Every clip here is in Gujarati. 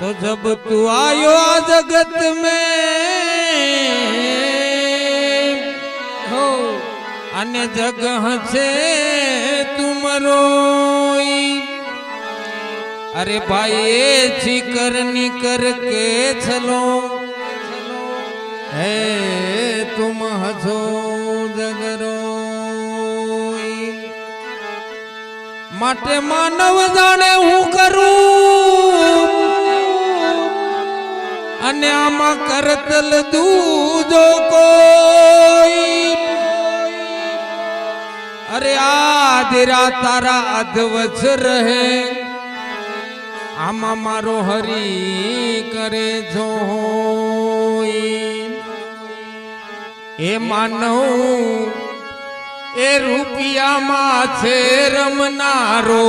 तो जब तू आयो आ जगत में हो अने जगह से तुम रोई अरे भाई ये जिकर निकर के चलो है तुम हसो जगरो માટે માનવ જાણે હું કરું અને આમાં કરતલ દૂજો કોઈ. અરે આધરા તારા અધવચ રહે. આમાં મારો હરી કરે જો એ માનવ, એ રૂપિયામાં છે રમનારો.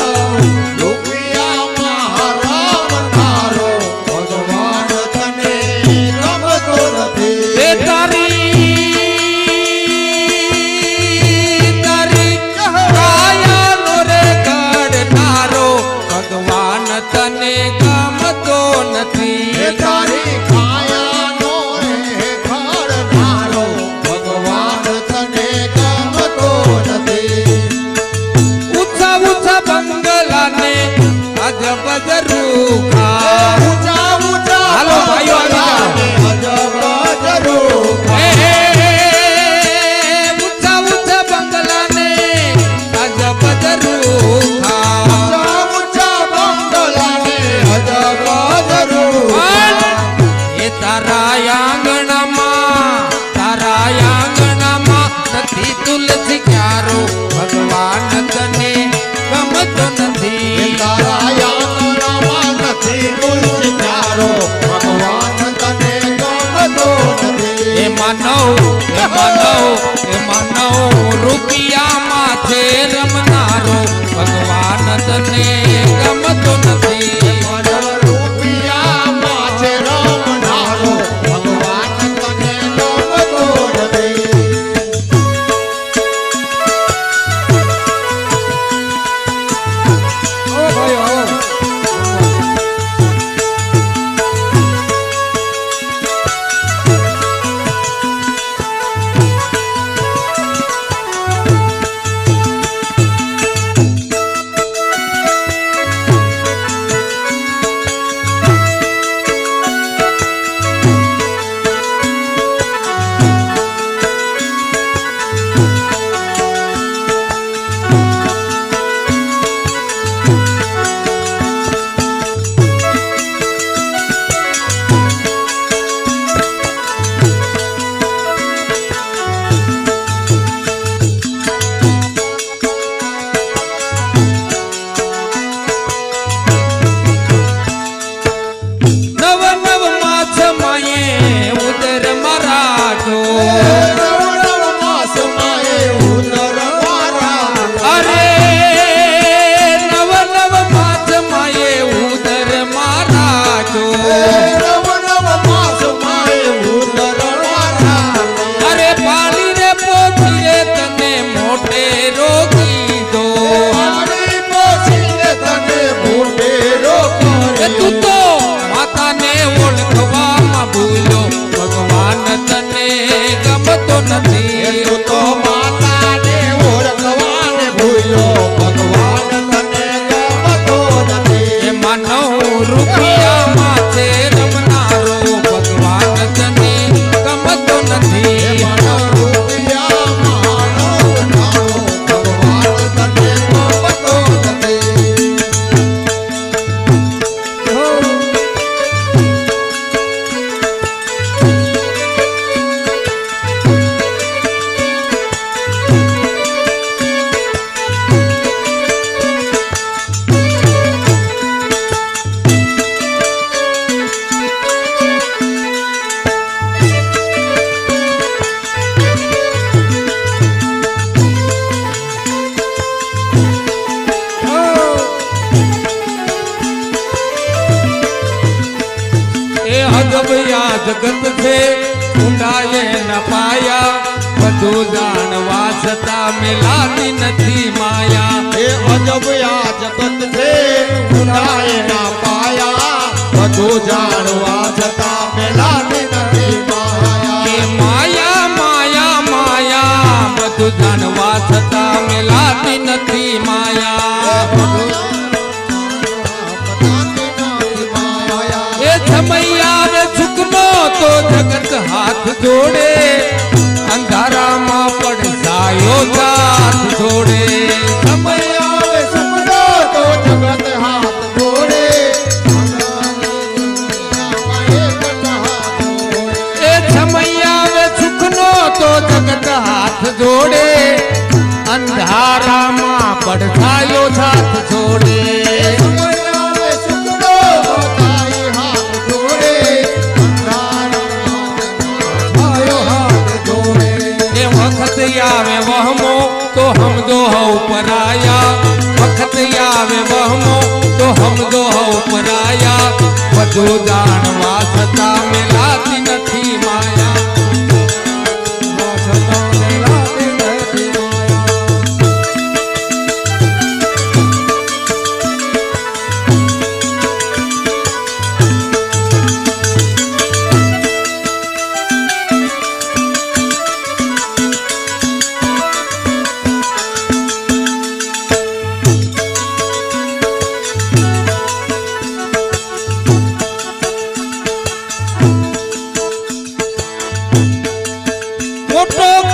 Bazaru, આ જગત છે ઊંડાએ ન પાયા. બધું જાણવા છતાં મેલાતી નથી માયા. એ અજબ આ જગત છે ઊંડાએ ન પાયા. બધું જાણવા છતાં મેલાતી નથી માયા. માયા માયા માયા. બધું જાણવા જોડે અંધારામાં પડસાયો સાથ જોડે. સમય આવે સમજો તો જગત હાથ જોડે. એ છમૈયા રે છુકનો તો જગત હાથ જોડે. અંધારામાં પડસાયો સાથ જોડે. તો હમદો હવ પરાયા. વખત આવે વહમો તો હમદો હવ પરાયા. બધું જાણવા છતાં મેલાતી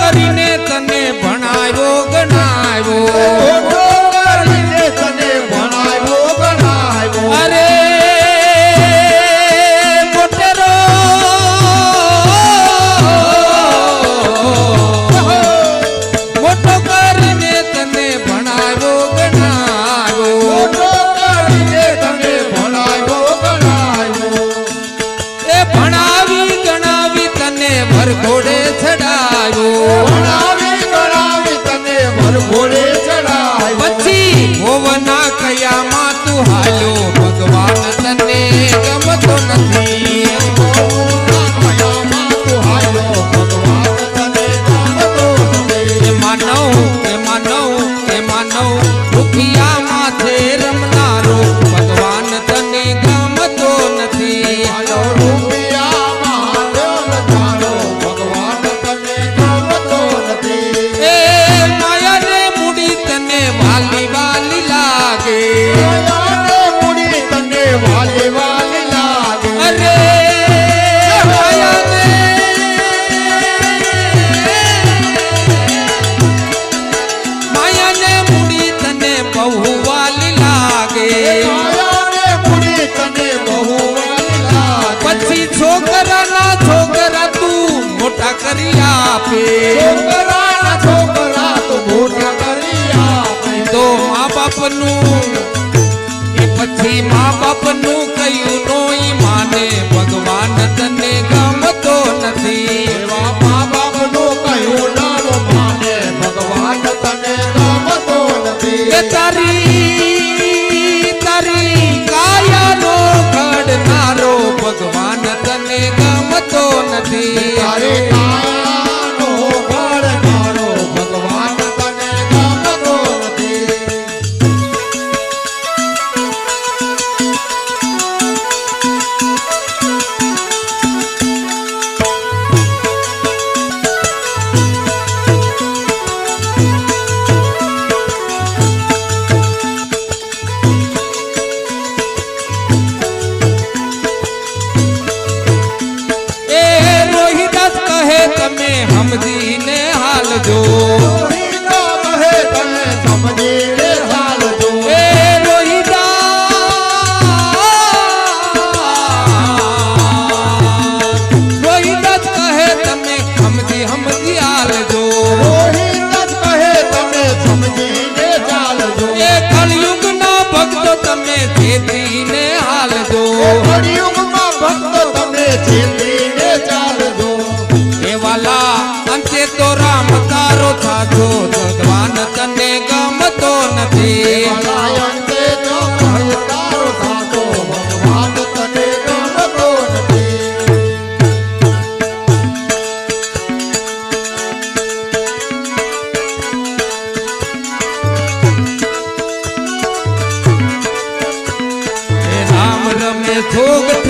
કરીને તને ભણાયો ગણાયો મોટો કરીને તને ભણાવ્યો ગણાવ્યો. અરે મોટેરો. મોટો કરી આપે છોકરાના છોકરા તો મોટા કરી આપે. તો મા બાપનું એ પછી મા બાપનું કયું નોઈ માને ભગવાન તને ગમતો નથી ভোগ